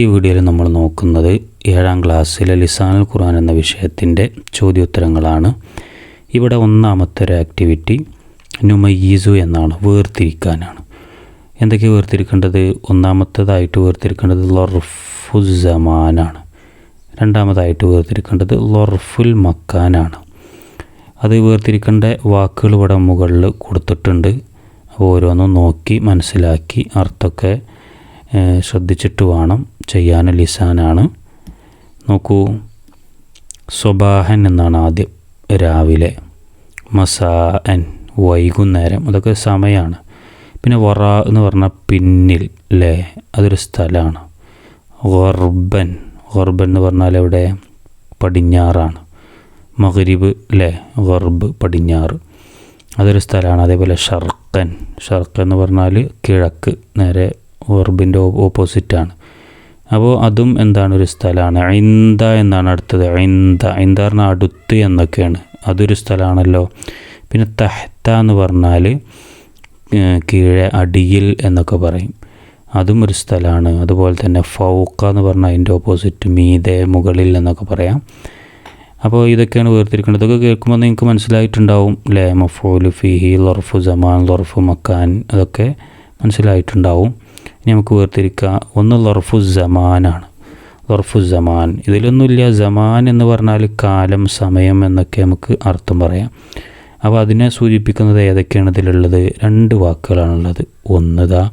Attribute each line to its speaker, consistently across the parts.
Speaker 1: ഈ വീഡിയോയിൽ നമ്മൾ നോക്കുന്നത് ഏഴാം ക്ലാസ്സിലെ ലിസാനുൽ ഖുർആൻ എന്ന വിഷയത്തിന്റെ ചോദ്യോത്തരങ്ങളാണ്. ഇവിടെ ഒന്നാമത്തെ ഒരു ആക്ടിവിറ്റി നുമയ്യീസു എന്നാണ് വേർതിരിക്കാനാണ്. എന്തൊക്കെ വേർതിരിക്കേണ്ടത്? ഒന്നാമത്തേതായിട്ട് വേർതിരിക്കേണ്ടത് ലൊർഫുസമാനാണ് രണ്ടാമതായിട്ട് വേർതിരിക്കേണ്ടത് ലൊർഫുൽ മക്കാനാണ്. അത് വേർതിരിക്കേണ്ട വാക്കുകൾ ഇവിടെ മുകളിൽ കൊടുത്തിട്ടുണ്ട്. ഓരോന്നും നോക്കി മനസ്സിലാക്കി അർത്ഥമൊക്കെ ശ്രദ്ധിച്ചിട്ട് വേണം. ചെയ്യാൻ ലിസാനാണ്. നോക്കൂ സ്വബാഹൻ എന്നാണ് ആദ്യം രാവിലെ മസാൻ വൈകുന്നേരം അതൊക്കെ സമയമാണ് പിന്നെ വറ എന്ന് പറഞ്ഞാൽ പിന്നിൽ അല്ലേ അതൊരു സ്ഥലമാണ്. ഗർബൻ ഗർബൻ എന്ന് പറഞ്ഞാൽ എവിടെ? പടിഞ്ഞാറാണ്. മഹരിബ് അല്ലേ ഗർബ് പടിഞ്ഞാറ്. അതൊരു സ്ഥലമാണ്. അതേപോലെ ഷർക്കൻ ഷർക്കൻ എന്ന് പറഞ്ഞാൽ കിഴക്ക് നേരെ ഗർബിന്റെ ഓപ്പോസിറ്റാണ്. അപ്പോൾ അതും എന്താണ് ഒരു സ്ഥലമാണ്. ഐന്ത എന്നാണ് അടുത്തത്. ഐന്ത ഐന്ത പറഞ്ഞാൽ അടുത്ത് എന്നൊക്കെയാണ്. അതൊരു സ്ഥലമാണല്ലോ. പിന്നെ തഹ്ത എന്ന് പറഞ്ഞാൽ കീഴെ അടിയിൽ എന്നൊക്കെ പറയും. അതും ഒരു സ്ഥലമാണ്. അതുപോലെ തന്നെ ഫൗക്ക എന്ന് പറഞ്ഞാൽ അതിന്റെ ഓപ്പോസിറ്റ് മീതെ മുകളിൽ എന്നൊക്കെ പറയാം. അപ്പോൾ ഇതൊക്കെയാണ് വേർതിരിക്കേണ്ടത്. ഇതൊക്കെ കേൾക്കുമ്പോൾ നിങ്ങൾക്ക് മനസ്സിലായിട്ടുണ്ടാവും ലേ മഫോലു ഫിഹി ലൊർഫു ജമാൻ ലൊർഫു മക്കാൻ അതൊക്കെ മനസ്സിലായിട്ടുണ്ടാവും. ഇനി നമുക്ക് വേർതിരിക്കാം. ഒന്ന് ലൊർഫു ജമാനാണ് ലൊർഫു ജമാൻ ഇതിലൊന്നുമില്ല. ജമാൻ എന്ന് പറഞ്ഞാൽ കാലം സമയം എന്നൊക്കെ നമുക്ക് അർത്ഥം പറയാം. അപ്പോൾ അതിനെ സൂചിപ്പിക്കുന്നത് ഏതൊക്കെയാണ് ഇതിലുള്ളത്? രണ്ട് വാക്കുകളാണുള്ളത്. ഒന്നതാ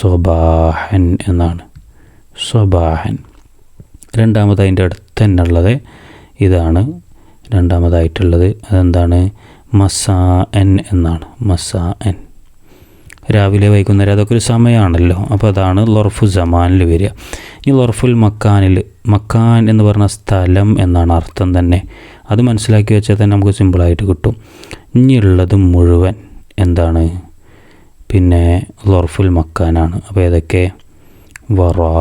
Speaker 1: സ്വബാഹൻ എന്നാണ്. സ്വബാഹൻ. രണ്ടാമത് അതിന്റെ അടുത്ത് തന്നെ ഉള്ളത് ഇതാണ് രണ്ടാമതായിട്ടുള്ളത്. അതെന്താണ്? മസാ എൻ എന്നാണ്. മസാ എൻ. രാവിലെ വൈകുന്നേരം അതൊക്കെ ഒരു സമയമാണല്ലോ അപ്പോൾ അതാണ് ലൊർഫു ജമാനിൽ വരിക. ഇനി ലൊർഫുൽ മക്കാനിൽ മക്കാൻ എന്ന് പറഞ്ഞ സ്ഥലം എന്നാണ് അർത്ഥം തന്നെ. അത് മനസ്സിലാക്കി വെച്ചാൽ തന്നെ നമുക്ക് സിമ്പിളായിട്ട് കിട്ടും. ഇനിയുള്ളത് മുഴുവൻ എന്താണ്? പിന്നെ ലൊർഫുൽ മക്കാനാണ്. അപ്പോൾ ഏതൊക്കെ? വറാ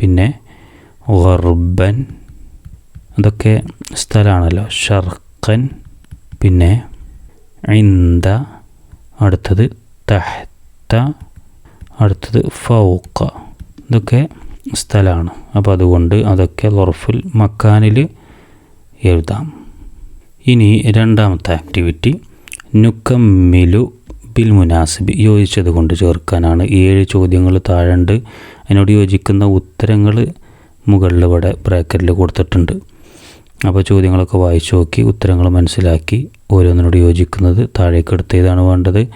Speaker 1: പിന്നെ ഗർബൻ അതൊക്കെ സ്ഥലമാണല്ലോ. ഷർക്കൻ പിന്നെ ഇന്ത അടുത്തത് തഹ്ത അടുത്തത് ഫൗക്ക ഇതൊക്കെ സ്ഥലമാണ് അപ്പോൾ അതുകൊണ്ട് അതൊക്കെ ലൊറഫുൽ മക്കാനിൽ എഴുതാം. ഇനി രണ്ടാമത്തെ ആക്ടിവിറ്റി. നുക്കമ്മിലു ബിൽ മുനാസിബ്. യോജിച്ചത് കൊണ്ട് ചേർക്കാനാണ്. ഏഴ് ചോദ്യങ്ങൾ താഴെണ്ട്. അതിനോട് യോജിക്കുന്ന ഉത്തരങ്ങൾ മുകളിൽ ഇവിടെ ബ്രാക്കറ്റിൽ കൊടുത്തിട്ടുണ്ട്. അപ്പോൾ ചോദ്യങ്ങളൊക്കെ വായിച്ചു നോക്കി ഉത്തരങ്ങൾ മനസ്സിലാക്കി ഓരോന്നിനോട് യോജിക്കുന്നത് താഴേക്ക് എടുത്തേതാണ് വേണ്ടത്.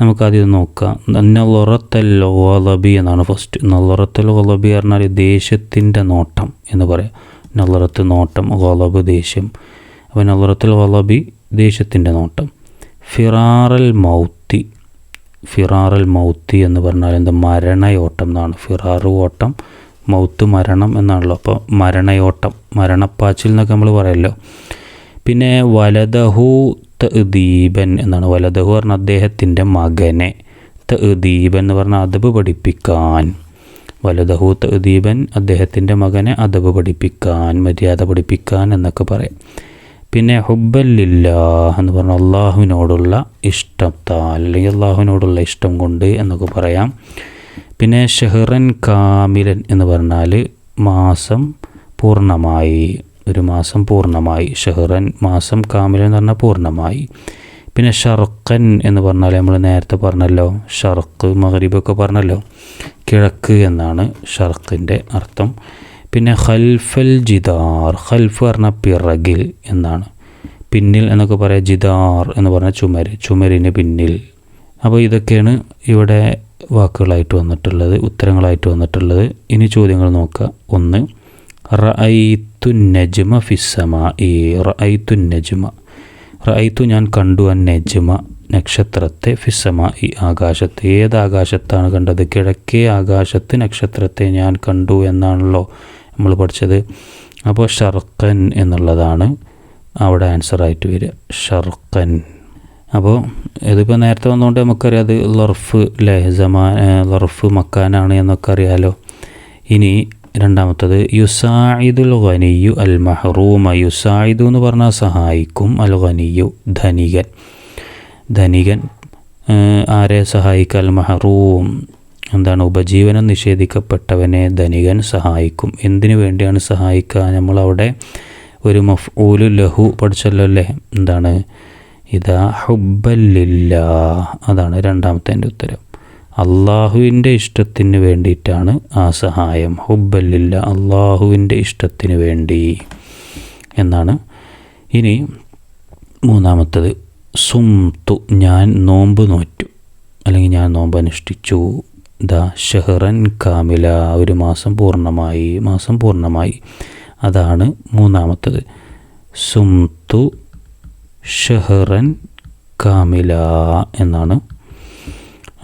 Speaker 1: നമുക്കാദ്യം നോക്കാം. നല്ലൊറത്തൽ ഓലബി എന്നാണ് ഫസ്റ്റ് നല്ലൊറത്തൽ ഓലബി പറഞ്ഞാൽ ദേഷ്യത്തിന്റെ നോട്ടം എന്ന് പറയാം. നല്ലറത്ത് നോട്ടം ഓലബ് ദേഷ്യം. അപ്പോൾ നല്ലൊറത്തൽ ഓലബി ദേഷ്യത്തിന്റെ നോട്ടം. ഫിറാറൽ മൗത്തി ഫിറാറൽ മൗത്തി എന്ന് പറഞ്ഞാൽ എന്താ? മരണയോട്ടം എന്നാണ്. ഫിറാറ് ഓട്ടം മൗത്ത് മരണം എന്നാണല്ലോ. അപ്പോൾ മരണയോട്ടം മരണപ്പാച്ചിൽ എന്നൊക്കെ നമ്മൾ പറയല്ലോ. പിന്നെ വലദഹു തദീബൻ എന്നാണ്. വലദഹു പറഞ്ഞ അദ്ദേഹത്തിന്റെ മകനെ തദീബൻ എന്ന് പറഞ്ഞാൽ അദബ് പഠിപ്പിക്കാൻ. വലദഹു തദീബൻ അദ്ദേഹത്തിന്റെ മകനെ അദബ് പഠിപ്പിക്കാൻ മര്യാദ പഠിപ്പിക്കാൻ എന്നൊക്കെ പറയാം. പിന്നെ ഹുബല്ലില്ലാഹ് എന്ന് പറഞ്ഞാൽ അള്ളാഹുവിനോടുള്ള ഇഷ്ടത്താൽ അല്ലെങ്കിൽ അള്ളാഹുവിനോടുള്ള ഇഷ്ടം കൊണ്ട് എന്നൊക്കെ പറയാം. പിന്നെ ഷെഹ്റൻ കാമിലൻ എന്ന് പറഞ്ഞാൽ മാസം പൂർണമായി ഒരു മാസം പൂർണമായി. ഷെഹ്റൻ മാസം കാമിലൻ എന്ന് പറഞ്ഞാൽ പൂർണമായി. പിന്നെ ഷർക്കൻ എന്ന് പറഞ്ഞാൽ നമ്മൾ നേരത്തെ പറഞ്ഞല്ലോ ഷർക്ക് മഹരീബൊക്കെ പറഞ്ഞല്ലോ. കിഴക്ക് എന്നാണ് ഷർക്കിന്റെ അർത്ഥം. പിന്നെ ഖൽഫൽ ജിദാർ ഖൽഫ് പറഞ്ഞാൽ പിറകിൽ എന്നാണ്. പിന്നിൽ എന്നൊക്കെ പറയാം ജിദാർ എന്ന് പറഞ്ഞാൽ ചുമര് ചുമരിന് പിന്നിൽ. അപ്പോൾ ഇതൊക്കെയാണ് ഇവിടെ വാക്കുകളായിട്ട് വന്നിട്ടുള്ളത് ഉത്തരങ്ങളായിട്ട് വന്നിട്ടുള്ളത്. ഇനി ചോദ്യങ്ങൾ നോക്കുക. ഒന്ന് റഅയ്ത്തു നജ്മ ഫിസ്സമ ഈ റഅയ്ത്തു നജ്മ റഅയ്ത്തു ഞാൻ കണ്ടു അൻ നജ്മ നക്ഷത്രത്തെ ഫിസമ ഈ ആകാശത്ത് ഏത് ആകാശത്താണ് കണ്ടത്? കിഴക്കേ ആകാശത്ത് നക്ഷത്രത്തെ ഞാൻ കണ്ടു എന്നാണല്ലോ നമ്മൾ പഠിച്ചത്. അപ്പോൾ ഷർക്കൻ എന്നുള്ളതാണ് അവിടെ ആൻസറായിട്ട് വരിക. ഷർക്കൻ അപ്പോൾ ഇതിപ്പോൾ നേരത്തെ വന്നുകൊണ്ട് നമുക്കറിയാം അത് ലർഫ് അല്ലേ ജമാ ലർഫ് മക്കാനാണ് എന്നൊക്കെ അറിയാമല്ലോ ഇനി രണ്ടാമത്തത് യുസായിദുൽ ഖനിയു അൽ മഹറൂമ. യുസായിദു എന്ന് പറഞ്ഞാൽ സഹായിക്കും. അൽ ഖനിയു ധനികൻ. ധനികൻ ആരെ സഹായിക്കുക അൽ മഹറൂം. എന്താണ്? ഉപജീവനം നിഷേധിക്കപ്പെട്ടവനെ ധനികൻ സഹായിക്കും. എന്തിനു വേണ്ടിയാണ് സഹായിക്കുക നമ്മളവിടെ ഒരു മഫ്ഊലു ലഹു പഠിച്ചല്ലോ അല്ലേ എന്താണ്? ഇതാ ഹുബല്ലില്ല അതാണ് രണ്ടാമത്തെ എന്റെ ഉത്തരം. അള്ളാഹുവിന്റെ ഇഷ്ടത്തിന് വേണ്ടിയിട്ടാണ് ആ സഹായം. ഹുബല്ലില്ല അള്ളാഹുവിന്റെ ഇഷ്ടത്തിന് വേണ്ടി എന്നാണ്. ഇനി മൂന്നാമത്തത് സുംതു ഞാൻ നോമ്പ് നോറ്റു. അല്ലെങ്കിൽ ഞാൻ നോമ്പ് അനുഷ്ഠിച്ചു. ദ ഷെഹറൻ കാമില ഒരു മാസം പൂർണമായി മാസം പൂർണമായി. അതാണ് മൂന്നാമത്തത്. സുംതു ഷെഹറൻ കാമില എന്നാണ്.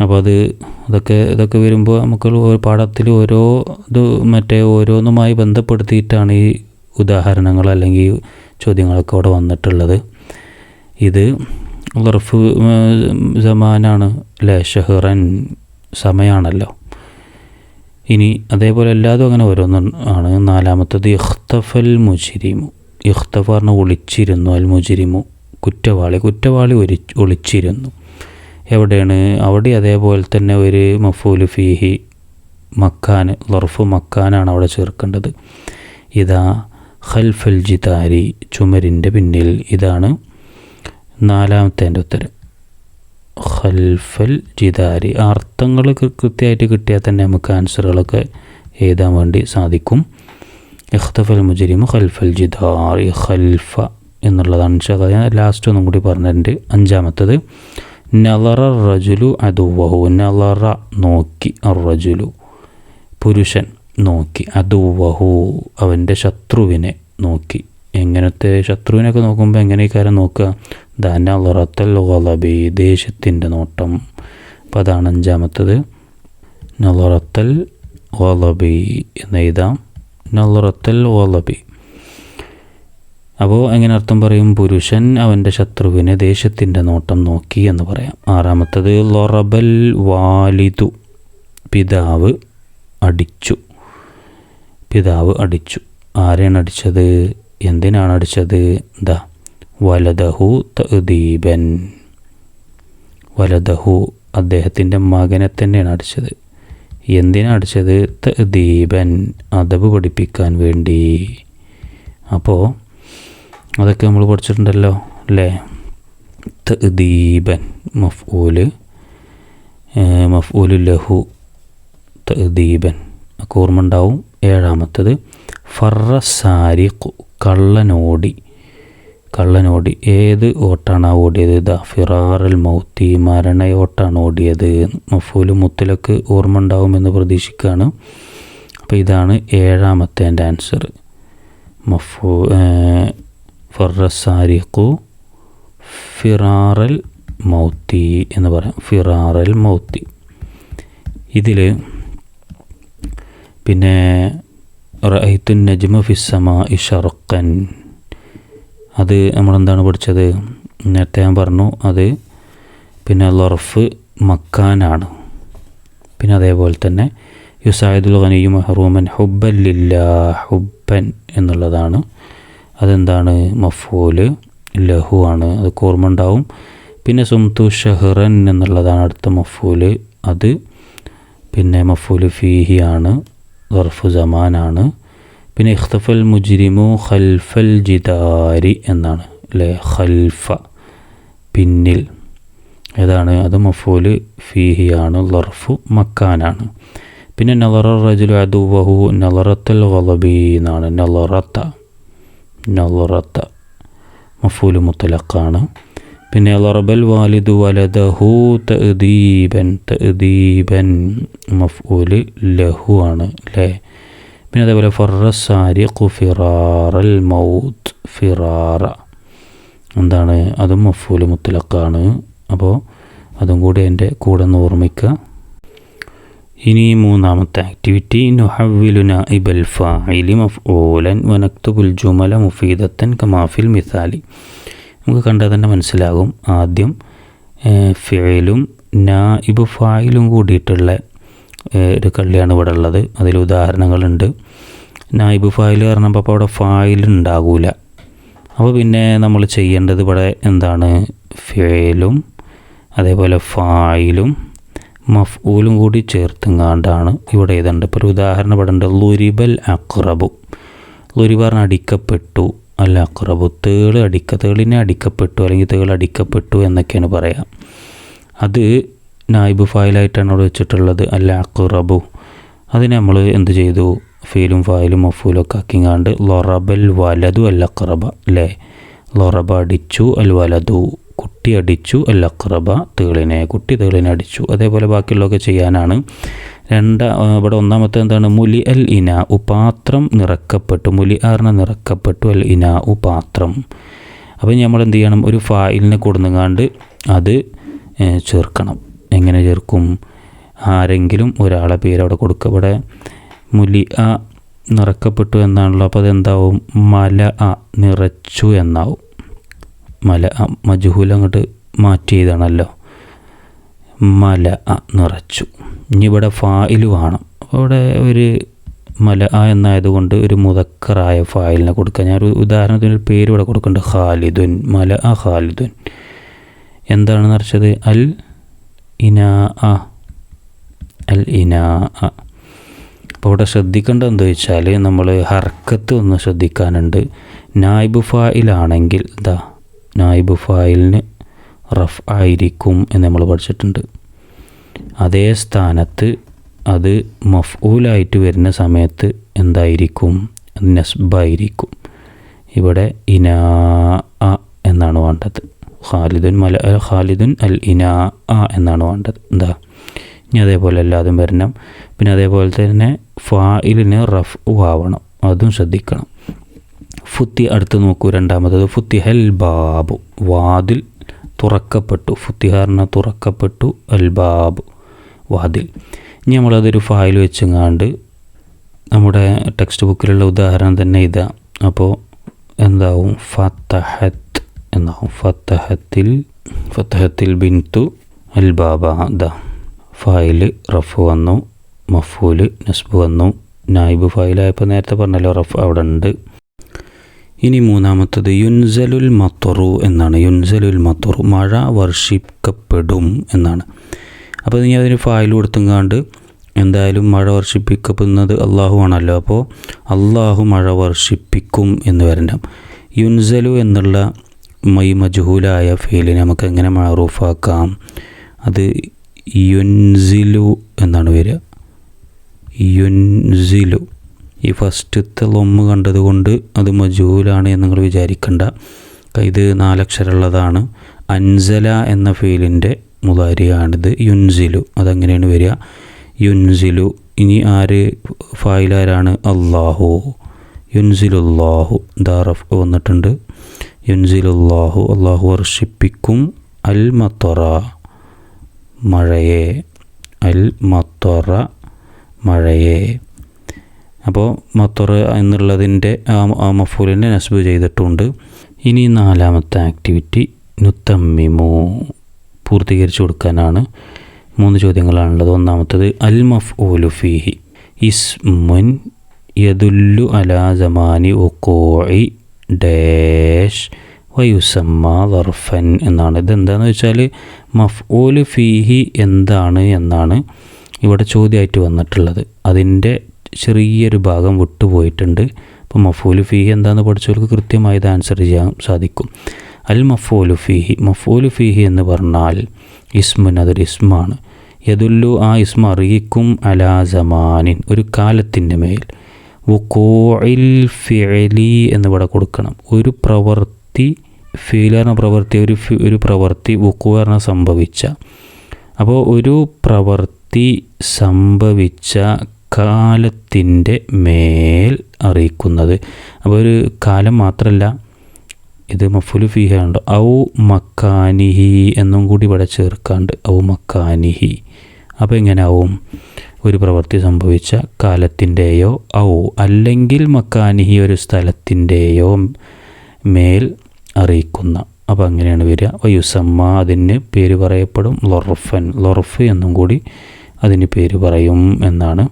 Speaker 1: അപ്പോൾ അത് അതൊക്കെ ഇതൊക്കെ വരുമ്പോൾ നമുക്ക് ഒരു പാഠത്തിൽ ഓരോ ഇത് മറ്റേ ഓരോന്നുമായി ബന്ധപ്പെടുത്തിയിട്ടാണ് ഈ ഉദാഹരണങ്ങൾ അല്ലെങ്കിൽ ചോദ്യങ്ങളൊക്കെ അവിടെ വന്നിട്ടുള്ളത്. ഇത് ലർഫ് സമാനാണ് അല്ലേ? ഷെഹറൻ സമയമാണല്ലോ ഇനി അതേപോലെ എല്ലാതും അങ്ങനെ ഓരോന്നും ആണ്. നാലാമത്തത് ഇഖ്തഫൽ മുജിരിമു. ഇഖ്തഫ പറഞ്ഞ ഒളിച്ചിരുന്നു അൽ മുജിരിമു. കുറ്റവാളി കുറ്റവാളി ഒരി ഒളിച്ചിരുന്നു. എവിടെയാണ്? അവിടെ അതേപോലെ തന്നെ ഒരു മഫൂൽ ഫീഹി മക്കാൻ ലർഫ് മക്കാനാണ് അവിടെ ചേർക്കേണ്ടത്. ഇതാ ഖൽഫൽ ജിതാരി ചുമരിന്റെ പിന്നിൽ ഇതാണ് നാലാമത്തെ എന്റെ ഉത്തരം. ഖൽഫൽ ജിതാരി. അർത്ഥങ്ങൾ കൃത്യമായിട്ട് കിട്ടിയാൽ തന്നെ നമുക്ക് ആൻസറുകളൊക്കെ എഴുതാൻ വേണ്ടി സാധിക്കും. ഇഖ്തഫൽ മുജരിമു ഖൽഫൽ ജിദാർ ഖൽഫ എന്നുള്ളതാണ്. ഇൻഷാല്ല ഞാൻ ലാസ്റ്റ് ഒന്നും കൂടി പറഞ്ഞിട്ടുണ്ട്. അഞ്ചാമത്തത് നലറ റജുലു അതുവഹു നലറ നോക്കി റജുലു പുരുഷൻ നോക്കി അതുവഹു അവന്റെ ശത്രുവിനെ നോക്കി. എങ്ങനത്തെ ശത്രുവിനൊക്കെ നോക്കുമ്പോൾ എങ്ങനെ ഇക്കാരം നോക്കുക? ധനലറത്തൽ ഗളബി ദേഷ്യത്തിന്റെ നോട്ടം. അപ്പോൾ അതാണ് അഞ്ചാമത്തത്. നലറത്തൽ ഗളബി എന്ന് എഴുതാം. നലറത്തൽ ഗളബി അപ്പോൾ എങ്ങനെ അർത്ഥം പറയും? പുരുഷൻ അവന്റെ ശത്രുവിനെ ദേഷ്യത്തിന്റെ നോട്ടം നോക്കി എന്ന് പറയാം. ആറാമത്തത് ലൊറബൽ വാലിതു പിതാവ് അടിച്ചു. പിതാവ് അടിച്ചു. ആരെയാണ് അടിച്ചത്? എന്തിനാണ് അടിച്ചത്? ദാ വലദഹു തദീബൻ വലദഹു അദ്ദേഹത്തിന്റെ മകനെ തന്നെയാണ് അടിച്ചത്. എന്തിനാണ് അടിച്ചത്? തദീബൻ അദബ് പഠിപ്പിക്കാൻ വേണ്ടി. അപ്പോൾ അതൊക്കെ നമ്മൾ പഠിച്ചിട്ടുണ്ടല്ലോ അല്ലേ? തദീബൻ മഫ്ഊൽ. മഫ്ഊലു ലഹു തദീബൻ ഒക്കെ ഓർമ്മ ഉണ്ടാവും. ഏഴാമത്തത് ഫറ സാരിഖു കള്ളനോടി. കള്ളനോടി. ഏത് ഓട്ടാണ് ആ ഓടിയത്? ഇതാ ഫിറാറൽ മൗത്തി മരണയോട്ടാണ് ഓടിയത്. മഫൂൽ മുത്തലക്ക് ഓർമ്മ ഉണ്ടാവുമെന്ന് പ്രതീക്ഷിക്കുകയാണ്. അപ്പോൾ ഇതാണ് ഏഴാമത്തെ എന്റെ ആൻസർ മഫൂ ഫറ സാരിഖു ഫിറാറൽ മൗത്തി എന്ന് പറയാം. ഫിറാറൽ മൗത്തി. ഇതിൽ പിന്നെ റൈത്തു നജ്മ ഫിസ്സമ ഇഷറക്കൻ അത് നമ്മളെന്താണ് പഠിച്ചത്? നേരത്തെ ഞാൻ പറഞ്ഞു അത് പിന്നെ ലൊറഫ് മക്കാനാണ്. പിന്നെ അതേപോലെ തന്നെ യുസായിദുൽ ഖനിയും മെഹറൂമൻ ഹുബല്ലില്ല ഹുബൻ എന്നുള്ളതാണ് അതെന്താണ്? മഫൂൽ ലഹു ആണ്. അത് ഓർമ്മ ഉണ്ടാവും പിന്നെ സുംതു ഷഹ്റൻ എന്നുള്ളതാണ് അടുത്ത മഫൂൽ. അത് പിന്നെ മഫൂൽ ഫീഹി ആണ്. ദർഫു ജമാനാണ് പിന്നെ ഇഖ്തഫൽ മുജ്രിമു ഖൽഫൽ ജിദാരി എന്നാണ് അല്ലേ? ഖൽഫ പിന്നിൽ. ഏതാണ്? അത് മഫൂൽ ഫീഹിയാണ് ലർഫു മക്കാനാണ് പിന്നെ നലറ റജുൽ അദുവഹു നലറത്തൽ വലബി എന്നാണ്. നലറത്ത നലറത്ത മഫൂൽ മുത്തലക്കാണ് പിന്നെ ലറബൽ വാലിദു വലദഹു തീപൻ തീപൻ മഫൂൽ ലഹു ആണ് അല്ലേ പിന്നെ അതേപോലെ ഫറ സാരിഖു ഫിറാറൽ മൗത്ത് ഫിറാറ. എന്താണ്? അതും മഫൂൽ മുത്തലക്കാണ് അപ്പോൾ അതും കൂടി എന്റെ കൂടെ ഒന്ന് ഓർമ്മിക്കുക. ഇനി മൂന്നാമത്തെ ആക്ടിവിറ്റി നുഹവിലു നായിബൽ ഫായിലി മഫ്ഊലൻ വനക്തുബുൽ ജുമല മുഫീദത്തൻ കമാഫിൽ മിസാലി നമുക്ക് കണ്ടാൽ തന്നെ മനസ്സിലാകും. ആദ്യം ഫിയലും നായിബ് ഫായിലും കൂടിയിട്ടുള്ള ഒരു കള്ളിയാണ് ഇവിടെ ഉള്ളത്. അതിൽ ഉദാഹരണങ്ങളുണ്ട്. നായിബ് ഫായിൽ പറഞ്ഞപ്പോൾ അപ്പോൾ അവിടെ ഫായിൽ ഉണ്ടാകൂല അപ്പോൾ പിന്നെ നമ്മൾ ചെയ്യേണ്ടത് ഇവിടെ എന്താണ്? ഫിയലും അതേപോലെ ഫായിലും മഫ്ഊലും കൂടി ചേർത്തുങ്ങാണ്ടാണ് ഇവിടെ എഴുതേണ്ടത് ഇപ്പോൾ ഒരു ഉദാഹരണം ഉണ്ട് ലുരിബൽ അക്രബു ലുരിബ് പറഞ്ഞ അടിക്കപ്പെട്ടു അല്ല അക്രബു തേൾ അടിക്ക തേളിനെ അടിക്കപ്പെട്ടു അല്ലെങ്കിൽ തേൾ അടിക്കപ്പെട്ടു എന്നൊക്കെയാണ് പറയാം. അത് നായിബ് ഫയലായിട്ടാണ് അവിടെ വെച്ചിട്ടുള്ളത് അല്ല അക്രബു അതിന് നമ്മൾ എന്ത് ചെയ്തു? ഫീലും ഫായിലും മഫൂലും ഒക്കെ ആക്കിങ്ങാണ്ട് ലൊറബൽ വലതു അല്ല അക്രബ അല്ലേ? ലൊറബ അടിച്ചു അൽ വലതു കുട്ടി അടിച്ചു അൽ അക്റബ തേളിനെ കുട്ടി തേളിനെ അടിച്ചു. അതേപോലെ ബാക്കിയുള്ളതൊക്കെ ചെയ്യാനാണ്. രണ്ട ഇവിടെ ഒന്നാമത്തെ എന്താണ്? മുലി അൽ ഇന ഉ പാത്രം നിറക്കപ്പെട്ടു. മുലി ആറിന് നിറക്കപ്പെട്ടു അൽ ഇന ഉ പാത്രം അപ്പോൾ നമ്മൾ എന്ത് ചെയ്യണം? ഒരു ഫായിലിനെ കൊടുങ്ങാണ്ട് അത് ചേർക്കണം. എങ്ങനെ ചേർക്കും? ആരെങ്കിലും ഒരാളെ പേര് അവിടെ കൊടുക്കുക. ഇവിടെ മുലി അ നിറക്കപ്പെട്ടു എന്നാണല്ലോ. അപ്പോൾ അതെന്താവും? മല അ നിറച്ചു എന്നാവും. മല മജുഹൂൽ അങ്ങോട്ട് മാറ്റി ചെയ്താണല്ലോ മല അ നിറച്ചു. ഇനി ഇവിടെ ഫായിൽ വേണം. അവിടെ ഒരു മല അ എന്നായതുകൊണ്ട് ഒരു മുതക്കറായ ഫായിലിനെ കൊടുക്കുക. ഞാനൊരു ഉദാഹരണത്തിന് ഒരു പേര് ഇവിടെ കൊടുക്കുന്നുണ്ട്. ഖാലിദുൻ മല അ ഖാലിദുൻ. എന്താണ് നിറച്ചത്? അൽ ഇനാ അ അൽ ഇനാ അ അപ്പോൾ ഇവിടെ ശ്രദ്ധിക്കേണ്ടത് എന്താ വെച്ചാൽ നമ്മൾ ഹർക്കത്ത് ഒന്ന് ശ്രദ്ധിക്കാനുണ്ട്. നായിബ് ഫായിലാണെങ്കിൽ ഇതാ നായിബ് ഫായിലിന് റഫ് ആയിരിക്കും എന്ന് നമ്മൾ പഠിച്ചിട്ടുണ്ട്. അതേ സ്ഥാനത്ത് അത് മഫ്ഊലായിട്ട് വരുന്ന സമയത്ത് എന്തായിരിക്കും? നസ്ബായിരിക്കും. ഇവിടെ ഇനാ എന്നാണ് വേണ്ടത്. ഖാലിദുൻ മല ഖാലിദുൻ അൽ ഇനാ എന്നാണ് വേണ്ടത്. എന്താ? ഇനി അതേപോലെ എല്ലാതും വരണം. പിന്നെ അതേപോലെ തന്നെ ഫായിലിന് റഫ് ആവണം. അതും ശ്രദ്ധിക്കണം. ഫുത്തി അടുത്ത് നോക്കൂ രണ്ടാമത്തത് ഫുത്തിഹൽ ബാബു. വാതിൽ തുറക്കപ്പെട്ടു. ഫുത്തിഹാറിന് തുറക്കപ്പെട്ടു അൽ ബാബു വാതിൽ. ഇനി നമ്മളതൊരു ഫയൽ വെച്ചെങ്ങാണ്ട് നമ്മുടെ ടെക്സ്റ്റ് ബുക്കിലുള്ള ഉദാഹരണം തന്നെ ഇതാ. അപ്പോൾ എന്താവും? ഫത്തഹത്ത് എന്നാവും. ഫത്തഹത്തിൽ ഫത്തഹത്തിൽ ബിൻതു അൽ ബാബ. ദ ഫയൽ റഫ് വന്നു മഫൂൽ നസ്ബ് വന്നു. നായിബ് ഫയലായപ്പോൾ നേരത്തെ പറഞ്ഞല്ലോ റഫ് അവിടെ ഉണ്ട് ഇനി മൂന്നാമത്തത് യുൻസലുൽ മത്തറു എന്നാണ്. യുൻസലുൽ മത്തറു മഴ വർഷിക്കപ്പെടും എന്നാണ്. അപ്പോൾ ഇനി അതിന് ഫയൽ കൊടുത്തുങ്ങാണ്ട് എന്തായാലും മഴ വർഷിപ്പിക്കപ്പെടുന്നത് അള്ളാഹു ആണല്ലോ അപ്പോൾ അള്ളാഹു മഴ വർഷിപ്പിക്കും എന്ന് വരണം യുൻസലു എന്നുള്ള മൈ മജ്ഹൂലായ ഫീലിനെ നമുക്ക് എങ്ങനെ മാറൂഫാക്കാം അത് യുൻസിലു എന്നാണ് വരിക. യുൻസിലു ഈ ഫസ്റ്റത്തെ ലൊമ്മ് കണ്ടതുകൊണ്ട് അത് മജൂലാണ് എന്ന് നിങ്ങൾ വിചാരിക്കണ്ട. ഇത് നാലക്ഷരമുള്ളതാണ്. അൻസല എന്ന ഫീലിന്റെ മുതാരിയാണിത്. യുൻസിലു അതെങ്ങനെയാണ് വരിക. യുൻസിലു ഇനി ആര് ഫായിലാരാണ്? അള്ളാഹു യുൻസിലുല്ലാഹു ദാറഫ് വന്നിട്ടുണ്ട്. യുൻസിലുല്ലാഹു അള്ളാഹു വർഷിപ്പിക്കും. അൽ മത്തൊറ മഴയെ. അൽ മത്തൊറ മഴയെ. അപ്പോൾ മത്തർ എന്നുള്ളതിന്റെ മഫൂലിനെ നസ്ബ് ചെയ്തിട്ടുണ്ട്. ഇനി നാലാമത്തെ ആക്ടിവിറ്റി നുത്തമ്മിമു പൂർത്തീകരിച്ചു കൊടുക്കാനാണ്. മൂന്ന് ചോദ്യങ്ങളാണുള്ളത്. ഒന്നാമത്തത് അൽ മഫ് ഫീഹി ഇസ്മുൻ യദുല്ലു അലാ ജമാനി ഒക്കോയി ഡാഷ് വയുസമ്മ വർഫൻ എന്നാണ്. ഇതെന്താണെന്ന് വെച്ചാൽ മഫ് ഫീഹി എന്താണ് എന്നാണ് ഇവിടെ ചോദ്യമായിട്ട് വന്നിട്ടുള്ളത്. അതിന്റെ ചെറിയൊരു ഭാഗം വിട്ടുപോയിട്ടുണ്ട്. അപ്പോൾ മഫോലു ഫീഹി എന്താണെന്ന് പഠിച്ചവർക്ക് കൃത്യമായി ഇത് ആൻസർ ചെയ്യാൻ സാധിക്കും. അൽ മഫൂലു ഫീഹി മഫൂലു ഫീഹി എന്ന് പറഞ്ഞാൽ ഇസ്മുൻ അതൊരു ഇസ്മാണ്. യദുല്ലു ആ ഇസ്മ അറിയിക്കും അലാ സമാനിൻ ഒരു കാലത്തിന്റെ മേൽ. വുക്കോയിൽ ഫിഅലി എന്നിവിടെ കൊടുക്കണം. ഒരു പ്രവൃത്തി ഫീലറിന പ്രവൃത്തി ഒരു ഒരു പ്രവൃത്തി വുക്കുവറിന സംഭവിച്ച. അപ്പോൾ ഒരു പ്രവൃത്തി സംഭവിച്ച കാലത്തിന്റെ മേൽ അറിയിക്കുന്നത്. അപ്പോൾ ഒരു കാലം മാത്രമല്ല ഇത് മഫുലു ഫിഹ ഉണ്ട് ഔ മക്കാനിഹി എന്നും കൂടി ഇവിടെ ചേർക്കാണ്ട് ഔ മക്കാനിഹി. അപ്പോൾ എങ്ങനെ ആവും? ഒരു പ്രവൃത്തി സംഭവിച്ച കാലത്തിന്റെയോ ഔ അല്ലെങ്കിൽ മക്കാനിഹി ഒരു സ്ഥലത്തിന്റെയോ മേൽ അറിയിക്കുന്ന. അപ്പോൾ അങ്ങനെയാണ് വരിക. വയുസമ്മ അതിന് പേര് പറയപ്പെടും. ലൊറഫൻ ലൊറഫ് എന്നും കൂടി അതിന് പേര് പറയും എന്നാണ്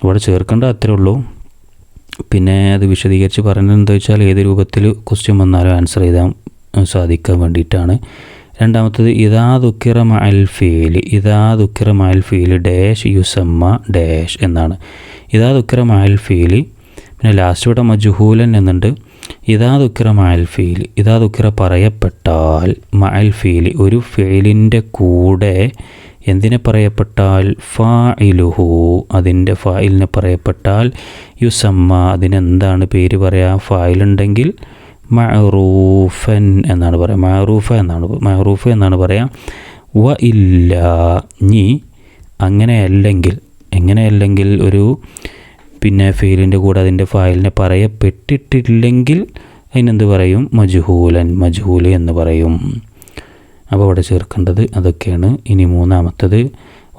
Speaker 1: ഇവിടെ ചേർക്കേണ്ട അത്രേ ഉള്ളൂ. പിന്നെ അത് വിശദീകരിച്ച് പറയുന്നത് എന്താ വെച്ചാൽ ഏത് രൂപത്തിൽ ക്വസ്റ്റ്യൻ വന്നാലും ആൻസർ ചെയ്താൽ സാധിക്കാൻ വേണ്ടിയിട്ടാണ്. രണ്ടാമത്തത് ഇതാ ദുഃഖിറ മൽ ഫീൽ ഇതാ ദുഃഖിറ മൽ ഫീൽ ഡാഷ് യുസമ്മ ഡാഷ് എന്നാണ്. ഇതാ ദുഃഖിറ മൽ ഫീൽ പിന്നെ ലാസ്റ്റ് ഇവിടെ മജുഹൂലൻ എന്നുണ്ട്. ഇതാ ദുഃഖിറ മൽ ഫീൽ ഇതാ ദുഃഖിറ പറയപ്പെട്ടാൽ മൽ ഫീൽ ഒരു ഫീലിന്റെ കൂടെ എന്തിനെ പറയപ്പെട്ടാൽ ഫായിലുഹു അതിന്റെ ഫായിലിനെ പറയപ്പെട്ടാൽ യുസമ്മ അതിനെന്താണ് പേര് പറയുക ഫായിലുണ്ടെങ്കിൽ മഅറൂഫൻ എന്നാണ് പറയുക മഅറൂഫ എന്നാണ് മഅറൂഫ് എന്നാണ് പറയുക വ ഇല്ല നീ അങ്ങനെയല്ലെങ്കിൽ എങ്ങനെയല്ലെങ്കിൽ ഒരു പിന്നെ ഫെയിലിന്റെ കൂടെ അതിന്റെ ഫയലിനെ പറയപ്പെട്ടിട്ടില്ലെങ്കിൽ അതിനെന്ത് പറയും? മജ്ഹൂലൻ മജ്ഹൂൽ എന്ന് പറയും. അപ്പോൾ അവിടെ ചേർക്കേണ്ടത് അതൊക്കെയാണ്. ഇനി മൂന്നാമത്തത്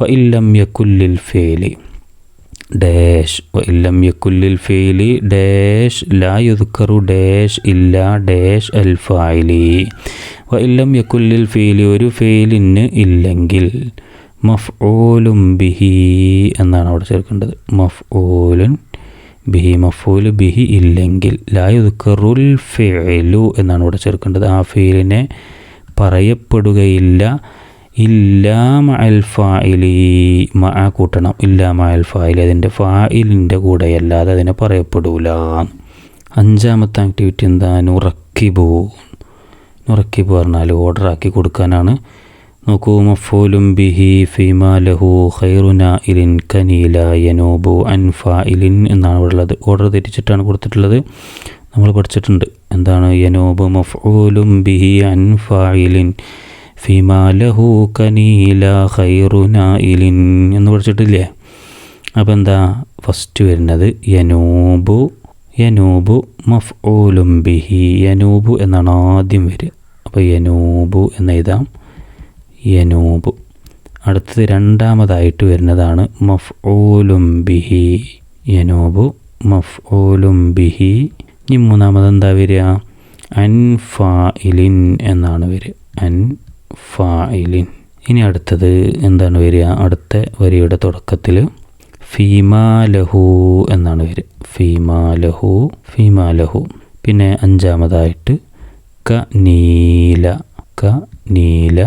Speaker 1: വ ഇല്ലം യക്കുല്ലിൽ ഫേലി ഡാഷ്. ഇല്ലം യക്കുല്ലിൽ ഫേലി ഡാഷ്. ലാ യുദ്ക്കറു ഡാഷ്. ഇല്ല ഡാഷ്. അൽ ഫായിലി വ ഇല്ലം യക്കുല്ലിൽ ഫേലി ഒരു ഫെയിലിന് ഇല്ലെങ്കിൽ. മഫ്ഊലും ബിഹി എന്നാണ് അവിടെ ചേർക്കേണ്ടത്. മഫ്ഊലുൻ ബിഹി മഫോൽ ബിഹി ഇല്ലെങ്കിൽ. ലാ യുദ്ക്കറുൽ ഫെയിലു എന്നാണ് ഇവിടെ ചേർക്കേണ്ടത്. ആ ഫെയിലിനെ പറയപ്പെടുകയില്ല. ഇല്ലാമ അൽ ഫായിലി മ കൂട്ടണം. ഇല്ലാമ അൽ ഫായിലി അതിന്റെ ഫായിലിന്റെ കൂടെയല്ലാതെ അതിനെ പറയപ്പെടൂല. അഞ്ചാമത്തെ ആക്ടിവിറ്റി എന്താ? നുറക്കിബു. നുറക്കിബു പറഞ്ഞാൽ ഓർഡർ ആക്കി കൊടുക്കാനാണ്. നോക്കൂ മഫൂലും ബിഹി ഫീമാ ലഹു ഖൈറുന ഇലിൻ കനീല യനോബു അൻ ഫായിലിൻ എന്നാണ് ഇവിടെ ഉള്ളത്. ഓർഡർ തെറ്റിച്ചിട്ടാണ് കൊടുത്തിട്ടുള്ളത്. നമ്മൾ പഠിച്ചിട്ടുണ്ട്. എന്താണ്? യനൂബ് മഫ്ഊലും ബിഹി അൻ ഫായിലിൻ ഫിമാലഹു കനീല ഖൈറുനായിലിൻ എന്ന് പഠിച്ചിട്ടില്ലേ? അപ്പോൾ എന്താ? ഫസ്റ്റ് വരുന്നത് യനൂബു യനൂബു മഫ്ഊലും ബിഹി യനൂബു എന്നാണ് ആദ്യം വരിക. അപ്പോൾ യനൂബു എന്ന് എഴുതാം യനൂബു. അടുത്തത് രണ്ടാമതായിട്ട് വരുന്നതാണ് മഫ്ഊലും ബിഹി യനൂബു മഫ്ഊലും ബിഹി ഇനി മൂന്നാമത് എന്താ വരിക? അൻ എന്നാണ് വരിക അൻ ഫായിലിൻ ഇനി അടുത്തത് എന്താണ് വരിക? അടുത്ത വരിയുടെ തുടക്കത്തിൽ ഫീമാലഹു എന്നാണ് വരിക ഫീമാലഹു ഫീമാലഹു. പിന്നെ അഞ്ചാമതായിട്ട് ക നീല ക നീല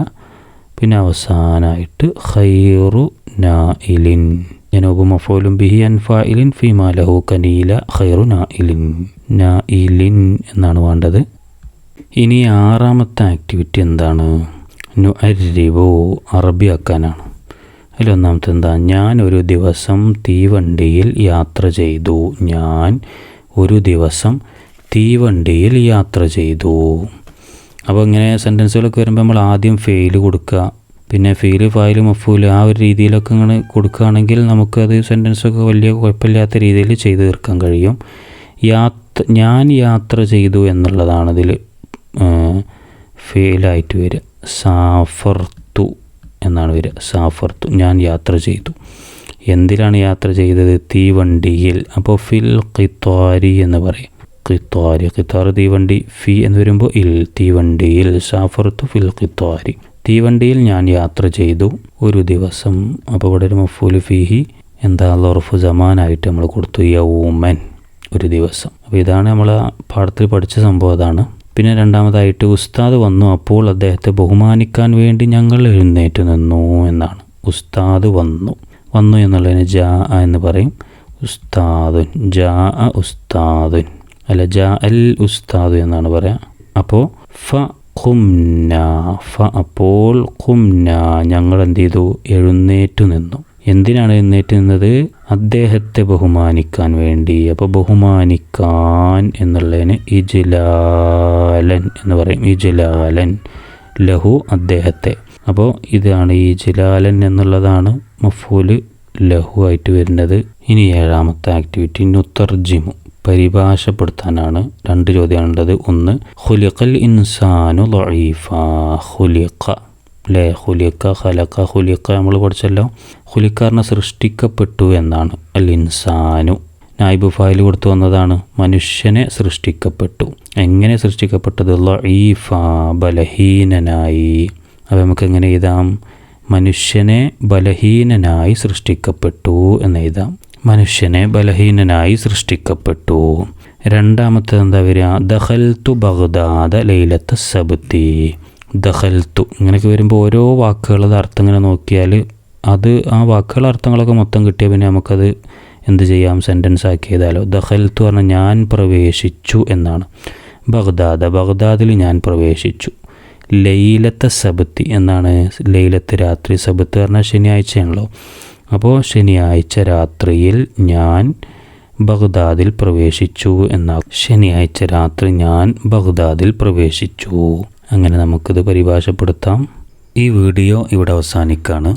Speaker 1: പിന്നെ അവസാനമായിട്ട് ഖൈറു നായിലിൻ ജനൂബ് മഫോലും ബിഹി അൻഫായിലിൻ ഫീമാലഹു കനീല ഖൈറു നായിലിൻ നായിലിൻ എന്നാണ് വേണ്ടത്. ഇനി ആറാമത്തെ ആക്ടിവിറ്റി എന്താണ്? നു അരിവോ അറബിയാക്കാനാണ്. അതിലൊന്നാമത്തെ എന്താ? ഞാൻ ഒരു ദിവസം തീവണ്ടിയിൽ യാത്ര ചെയ്തു. ഞാൻ ഒരു ദിവസം തീവണ്ടിയിൽ യാത്ര ചെയ്തു. അപ്പോൾ ഇങ്ങനെ സെന്റൻസുകളൊക്കെ വരുമ്പോൾ നമ്മൾ ആദ്യം ഫെയിൽ കൊടുക്കുക. പിന്നെ ഫീൽ ഫയൽ മഫൂൽ ആ ഒരു രീതിയിലൊക്കെ ഇങ്ങനെ കൊടുക്കുകയാണെങ്കിൽ നമുക്കത് സെന്റൻസൊക്കെ വലിയ കുഴപ്പമില്ലാത്ത രീതിയിൽ ചെയ്തു തീർക്കാൻ കഴിയും. യാത്ര ഞാൻ യാത്ര ചെയ്തു എന്നുള്ളതാണ് ഇതിൽ ഫെയിലായിട്ട് വരിക. സാഫർത്തു എന്നാണ് വരിക. സാഫർത്തു ഞാൻ യാത്ര ചെയ്തു. എന്തിലാണ് യാത്ര ചെയ്തത്? തീവണ്ടിയിൽ. അപ്പോൾ ഫിൽ ഖിത്വാരി എന്ന് പറയും. ഖിത്വാരി ഖിത്താർ തീവണ്ടി ഫി എന്ന് വരുമ്പോൾ ഇൽ തീവണ്ടിയിൽ. സാഫർത്തു ഫിൽ ഖിത്വാരി തീവണ്ടിയിൽ ഞാൻ യാത്ര ചെയ്തു. ഒരു ദിവസം ഒരു മഫൂൽ ഫിഹി. എന്താ ലൊറഫ് ജമാനായിട്ട് നമ്മൾ കൊടുത്തു. യൗമൻ. ഒരു ദിവസം. അപ്പോൾ ഇതാണ് നമ്മൾ പാഠത്തിൽ പഠിച്ച സംഭവം അതാണ്. പിന്നെ രണ്ടാമതായിട്ട് ഉസ്താദ് വന്നു. അപ്പോൾ അദ്ദേഹത്തെ ബഹുമാനിക്കാൻ വേണ്ടി ഞങ്ങൾ എഴുന്നേറ്റ് നിന്നു എന്നാണ്. ഉസ്താദ് വന്നു. വന്നു എന്നുള്ളതിന് ജാ എന്ന് പറയും. ഉസ്താദുൻ. ജാ ഉസ്താദുൻ. അല്ല ജാ അൽ ഉസ്താദു എന്നാണ് പറയാം. അപ്പോൾ ഫ ഖുംന ഫ അപ്പോൾ ഖുംന ഞങ്ങൾ എന്ത് ചെയ്തു? എഴുന്നേറ്റു നിന്നു. എന്തിനാണ് എഴുന്നേറ്റ് നിന്നത്? അദ്ദേഹത്തെ ബഹുമാനിക്കാൻ വേണ്ടി. അപ്പോൾ ബഹുമാനിക്കാൻ എന്നുള്ളതിന് ഇജിലാലൻ എന്ന് പറയും. ഇജിലാലൻ ലഹു അദ്ദേഹത്തെ. അപ്പോൾ ഇതാണ് ഈ ജിലാലൻ എന്നുള്ളതാണ് മഫൂൽ ലഹു ആയിട്ട് വരുന്നത്. ഇനി ഏഴാമത്തെ ആക്ടിവിറ്റി നുത്തർജിമു. പരിഭാഷപ്പെടുത്താനാണ് രണ്ട് ചോദ്യമാണുള്ളത് ഒന്ന് ഹുലിഖൽ ഇൻസാനു ലൊയീഫ ഹുലിഖ അല്ലേ ഹുലിക്ക ഹലക്ക ഹുലിക്ക നമ്മൾ പഠിച്ചല്ലോ. ഹുലിക്കാരനെ സൃഷ്ടിക്കപ്പെട്ടു എന്നാണ്. അൽ ഇൻസാനു. നായിബ് ഫായിൽ കൊടുത്തു വന്നതാണ്. മനുഷ്യനെ സൃഷ്ടിക്കപ്പെട്ടു. എങ്ങനെ സൃഷ്ടിക്കപ്പെട്ടത്? ലഈഫ ബലഹീനനായി. അപ്പോൾ നമുക്ക് എങ്ങനെ എഴുതാം? മനുഷ്യനെ ബലഹീനനായി സൃഷ്ടിക്കപ്പെട്ടു എന്ന് എഴുതാം. മനുഷ്യനെ ബലഹീനനായി സൃഷ്ടിക്കപ്പെട്ടു. രണ്ടാമത്തെ എന്താ വരിക? ദഹൽത്തു ബഗ്ദാദ ലൈലത്ത് സബത്തി ദഹൽത്തു ഇങ്ങനെയൊക്കെ വരുമ്പോൾ ഓരോ വാക്കുകളുടെ അർത്ഥം ഇങ്ങനെ നോക്കിയാൽ അത് ആ വാക്കുകളുടെ അർത്ഥങ്ങളൊക്കെ മൊത്തം കിട്ടിയാൽ പിന്നെ നമുക്കത് എന്ത് ചെയ്യാം? സെന്റൻസ് ആക്കി ചെയ്താലോ ദഹൽത്തു പറഞ്ഞാൽ ഞാൻ പ്രവേശിച്ചു എന്നാണ്. ബഗ്ദാദ ബഗ്ദാദിൽ ഞാൻ പ്രവേശിച്ചു. ലൈലത്തെ സബത്തി എന്നാണ്. ലൈലത്ത് രാത്രി സബത്ത് പറഞ്ഞാൽ ശനിയാഴ്ചയാണല്ലോ. അപ്പോൾ ശനിയാഴ്ച രാത്രിയിൽ ഞാൻ ബഗ്ദാദിൽ പ്രവേശിച്ചു എന്നാൽ ശനിയാഴ്ച രാത്രി ഞാൻ ബഗ്ദാദിൽ പ്രവേശിച്ചു. അങ്ങനെ നമുക്കിത് പരിഭാഷപ്പെടുത്താം. ഈ വീഡിയോ ഇവിടെ അവസാനിക്കുകയാണ്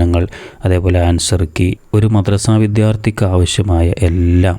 Speaker 1: വിശകലനങ്ങൾ അതേപോലെ ആൻസർ കീ ഒരു മദ്രസാ വിദ്യാർത്ഥിക്ക് ആവശ്യമായ എല്ലാം